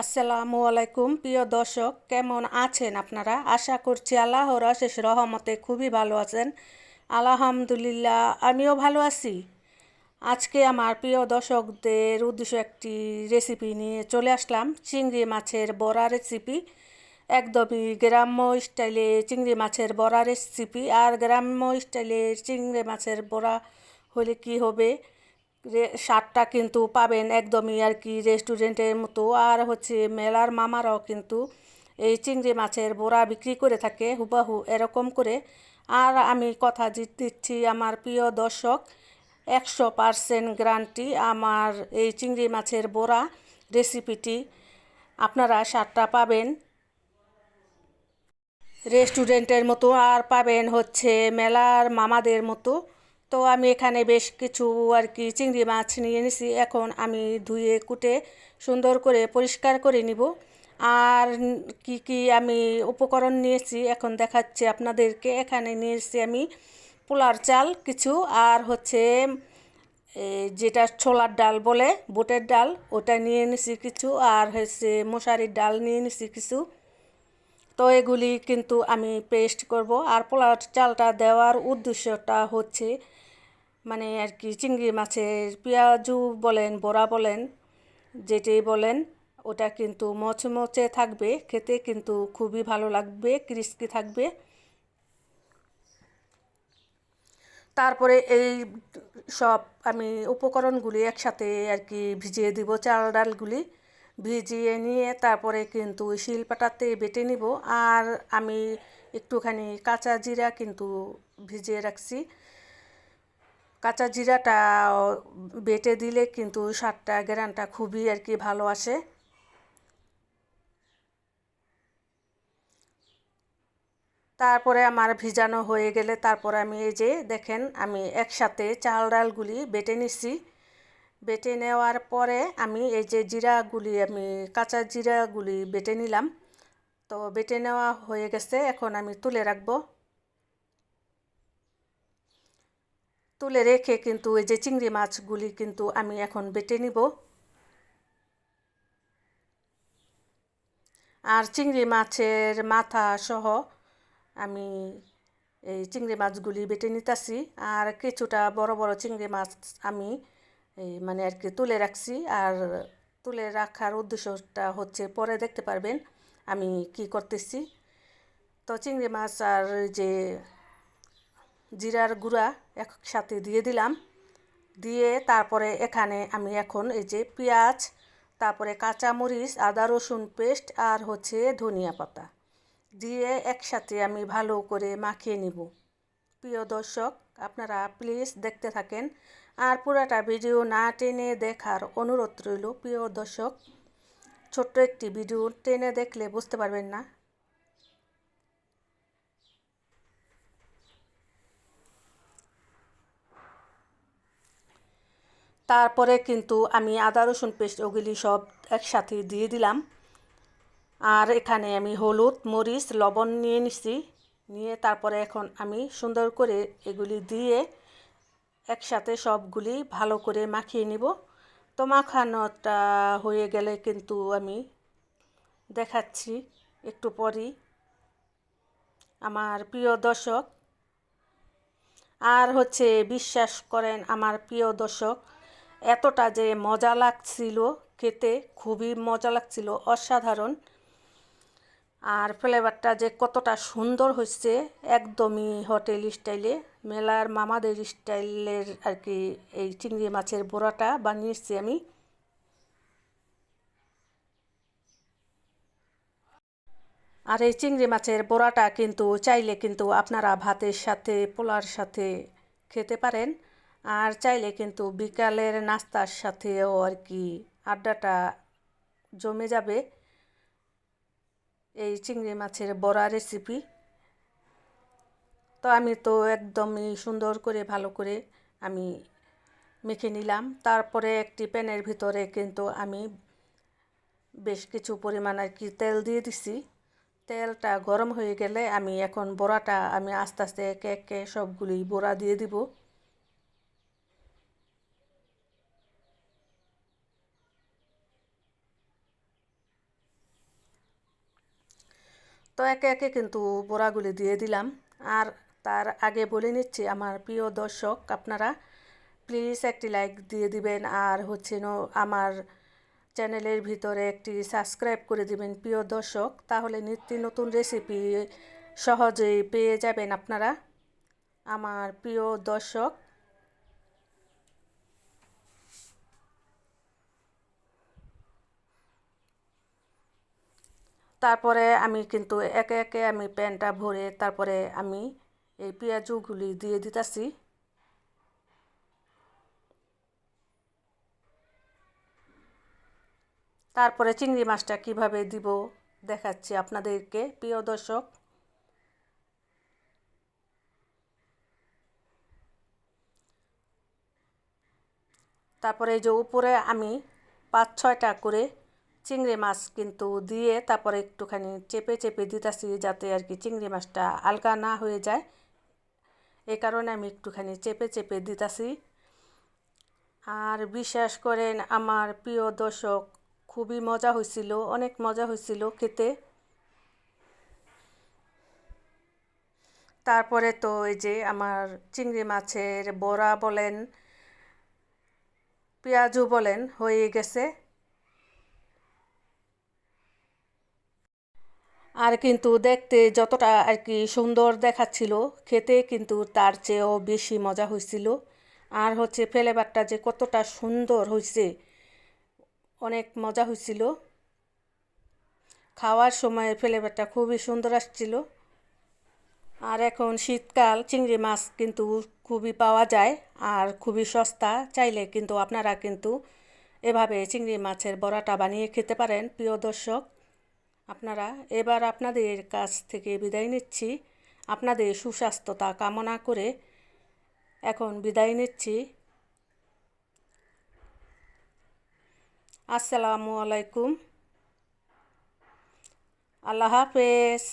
আসসালামু আলাইকুম। প্রিয় দর্শক, কেমন আছেন আপনারা? আশা করছি আল্লাহর অশেষ রহমতে খুবই ভালো আছেন। আলহামদুলিল্লাহ, আমিও ভালো আছি। আজকে আমার প্রিয় দর্শকদের উদ্দেশ্য একটি রেসিপি নিয়ে চলে আসলাম। চিংড়ি মাছের বড়া রেসিপি একদমই গ্রাম্য স্টাইলে চিংড়ি মাছের বড়া রেসিপি আর গ্রাম্য স্টাইলে চিংড়ি মাছের বড়া হলে কি হবে? স্বাদটা কিন্তু পাবেন একদমই আর কি রেস্টুরেন্টের মতো। আর হচ্ছে মেলার মামারাও কিন্তু এই চিংড়ি মাছের বোড়া বিক্রি করে থাকে হুবাহু এরকম করে। আর আমি কথা দিচ্ছি আমার প্রিয় দর্শক, একশো পারসেন্ট গ্রান্টি আমার এই চিংড়ি মাছের বোড়া রেসিপিটি। আপনারা স্বাদটা পাবেন, রেস্টুরেন্টের মতো আর পাবেন হচ্ছে মেলার মামাদের মতো। তো আমি এখানে বেশ কিছু আর কি চিংড়ি মাছ নিয়ে নিছি এখন আমি ধুয়ে, কুটে, সুন্দর করে পরিষ্কার করে নিব। আর কি কি আমি উপকরণ নিয়েছি এখন দেখাচ্ছি আপনাদেরকে। এখানে নিয়েছি আমি পোলার চাল কিছু, আর হচ্ছে যেটা ছোলার ডাল বলে, বুটের ডাল, ওটা নিয়ে নিছি কিছু। আর হচ্ছে মশারির ডাল নিয়ে নিছি কিছু। তো এগুলি কিন্তু আমি পেস্ট করব। আর পোলার চালটা দেওয়ার উদ্দেশ্যটা হচ্ছে মানে আর কি, চিংড়ি মাছের পেঁয়াজু বলেন, বড়া বলেন যেটি বলেন, ওটা কিন্তু মচমচে থাকবে, খেতে কিন্তু খুবই ভালো লাগবে ক্রিস্পি থাকবে। তারপরে এই সব আমি উপকরণগুলি একসাথে আর কি ভিজিয়ে দিব, চাল ডালগুলি। ভিজিয়ে নিয়ে তারপরে কিন্তু শিলপাটাতে বেটে নিব। আর আমি একটুখানি কাঁচা জিরা কিন্তু ভিজিয়ে রাখছি। কাঁচা জিরাটা বেটে দিলে কিন্তু স্বাদটা গ্যারানটা খুবই আর কি ভালো আসে। তারপরে আমার ভিজানো হয়ে গেলে তারপরে আমি এই যে দেখেন, আমি একসাথে চাল ডালগুলি বেটে নিচ্ছি। বেটে নেওয়ার পরে আমি এই যে জিরাগুলি, আমি কাঁচা জিরাগুলি বেটে নিলাম। তো বেটে নেওয়া হয়ে গেছে, এখন আমি তুলে রাখব। তুলে রেখে কিন্তু এই যে চিংড়ি মাছগুলি কিন্তু আমি এখন বেটে নিব। আর চিংড়ি মাছের মাথা সহ আমি এই চিংড়ি মাছগুলি বেটে নিতেছি। আর কিছুটা বড় বড় চিংড়ি মাছ আমি এই মানে আর কি তুলে রাখছি। আর তুলে রাখার উদ্দেশ্যটা হচ্ছে পরে দেখতে পারবেন আমি কি করতেছি। তো চিংড়ি মাছ আর যে জিরার গুঁড়া একসাথে দিয়ে দিলাম। দিয়ে তারপরে এখানে আমি এখন এই যে পেঁয়াজ, তারপরে কাঁচামরিচ, আদা, রসুন পেস্ট আর হচ্ছে ধনিয়া পাতা দিয়ে একসাথে আমি ভালো করে মাখিয়ে নিব। প্রিয় দর্শক, আপনারা প্লিজ দেখতে থাকেন। আর পুরাটা ভিডিও না টেনে দেখার অনুরোধ রইল, প্রিয় দর্শক। ছোট্ট একটি ভিডিও টেনে দেখলে বুঝতে পারবেন না। তারপরে কিন্তু আমি আদা, রসুন পেস্ট ওগুলি সব একসাথে দিয়ে দিলাম। আর এখানে আমি হলুদ, মরিচ, লবণ নিয়ে নিছি। নিয়ে তারপরে এখন আমি সুন্দর করে এগুলি দিয়ে একসাথে সবগুলি ভালো করে মাখিয়ে নিব। তো মাখানোটা হয়ে গেলে কিন্তু আমি দেখাচ্ছি একটু পরই। আমার প্রিয় দর্শক, আর হচ্ছে বিশ্বাস করেন আমার প্রিয় দর্শক, এতটা যে মজা লাগছিল, খেতে খুবই মজা লাগছিল, অসাধারণ। আর ফ্লেভারটা যে কতটা সুন্দর হচ্ছে একদমই হোটেল স্টাইলে। মেলার মামাদের স্টাইলের আর কি এই চিংড়ি মাছের বোড়াটা বানিয়েছি আমি। আর এই চিংড়ি মাছের বোড়াটা কিন্তু চাইলে কিন্তু আপনারা ভাতের সাথে, পোলার সাথে খেতে পারেন। আর চাইলে কিন্তু বিকালের নাস্তার সাথেও আর কি আড্ডাটা জমে যাবে। এই চিংড়ি মাছের বড়া রেসিপি তো আমি তো একদমই সুন্দর করে, ভালো করে আমি মেখে নিলাম। তারপরে একটি প্যানের ভিতরে কিন্তু আমি বেশ কিছু পরিমাণ আর কি তেল দিয়ে দিছি। তেলটা গরম হয়ে গেলে আমি এখন বড়াটা আমি আস্তে আস্তে একে একে সবগুলি বড়া দিয়ে দিব। তো একে একে কিন্তু বড়াগুলি দিয়ে দিলাম। আর তার আগে বলে নিচ্ছি, আমার প্রিয় দর্শক, আপনারা প্লিজ একটি লাইক দিয়ে দিবেন। আর হচ্ছে আমার চ্যানেলের ভিতরে একটি সাবস্ক্রাইব করে দিবেন প্রিয় দর্শক। তাহলে নিত্য নতুন রেসিপি সহজেই পেয়ে যাবেন আপনারা। আমার প্রিয় দর্শক তারপরে আমি কিন্তু একে একে আমি প্যানটা ভরে তারপরে আমি এই পেঁয়াজগুলি দিয়ে দিতেছি। তারপরে চিংড়ি মাছটা কীভাবে দিব দেখাচ্ছি আপনাদেরকে, প্রিয় দর্শক। তারপরে এই যে উপরে আমি পাঁচ ছয়টা করে চিংড়ি মাছ কিন্তু দিয়ে তারপরে একটুখানি চেপে চেপে দিতেছি যাতে আর কি চিংড়ি মাছটা আলগা না হয়ে যায়। এ কারণে আমি একটুখানি চেপে চেপে দিতেছি। আর বিশ্বাস করেন, আমার প্রিয় দর্শক, খুবই মজা হয়েছিল অনেক মজা হয়েছিল খেতে। তারপরে তো এই যে আমার চিংড়ি মাছের বড়া বলেন, পেঁয়াজু বলেন, হয়ে গেছে। আর কিন্তু দেখতে যতটা আর কি সুন্দর দেখাচ্ছিল, খেতে কিন্তু তার চেয়েও বেশি মজা হয়েছিল। আর হচ্ছে ফ্লেভারটা যে কতটা সুন্দর হয়েছে, অনেক মজা হয়েছিল। খাওয়ার সময় ফ্লেভারটা খুবই সুন্দর আসছিল। আর এখন শীতকাল, চিংড়ি মাছ কিন্তু খুবই পাওয়া যায় আর খুবই সস্তা। চাইলে কিন্তু আপনারা কিন্তু এভাবে চিংড়ি মাছের বড়াটা বানিয়ে খেতে পারেন, প্রিয় দর্শক। আপনারা, এবার আপনাদের কাছ থেকে বিদায় নিচ্ছি। আপনাদের সুস্বাস্থ্যতা কামনা করে এখন বিদায় নিচ্ছি। আসসালামু আলাইকুম। আল্লাহ হাফেজ।